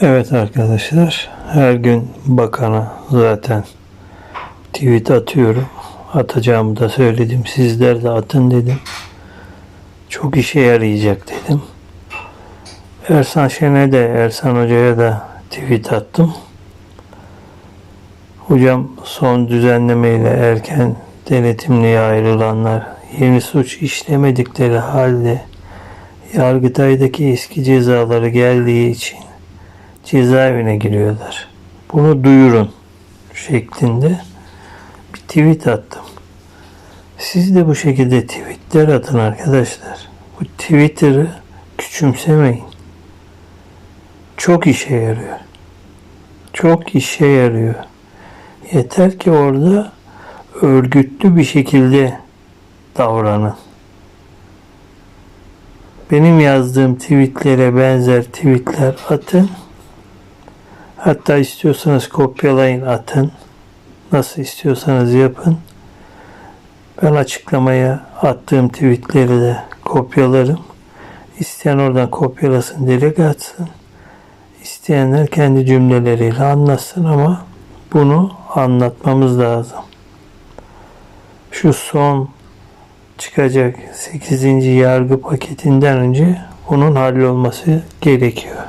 Evet arkadaşlar her gün bakana zaten tweet atıyorum. Atacağımı da söyledim. Sizler de atın dedim. Çok işe yarayacak dedim. Ersan Şen'e de Ersan Hoca'ya da tweet attım. Hocam son düzenlemeyle erken denetimliğe ayrılanlar yeni suç işlemedikleri halde Yargıtay'daki eski cezaları geldiği için cezaevine giriyorlar. Bunu duyurun şeklinde bir tweet attım. Siz de bu şekilde tweetler atın arkadaşlar. Bu Twitter'ı küçümsemeyin. Çok işe yarıyor. Çok işe yarıyor. Yeter ki orada örgütlü bir şekilde davranın. Benim yazdığım tweetlere benzer tweetler atın. Hatta istiyorsanız kopyalayın atın. Nasıl istiyorsanız yapın. Ben açıklamaya attığım tweetleri de kopyalarım. İsteyen oradan kopyalasın, direkt atsın. İsteyenler kendi cümleleriyle anlatsın ama bunu anlatmamız lazım. Şu son çıkacak 8. yargı paketinden önce bunun hallolması gerekiyor.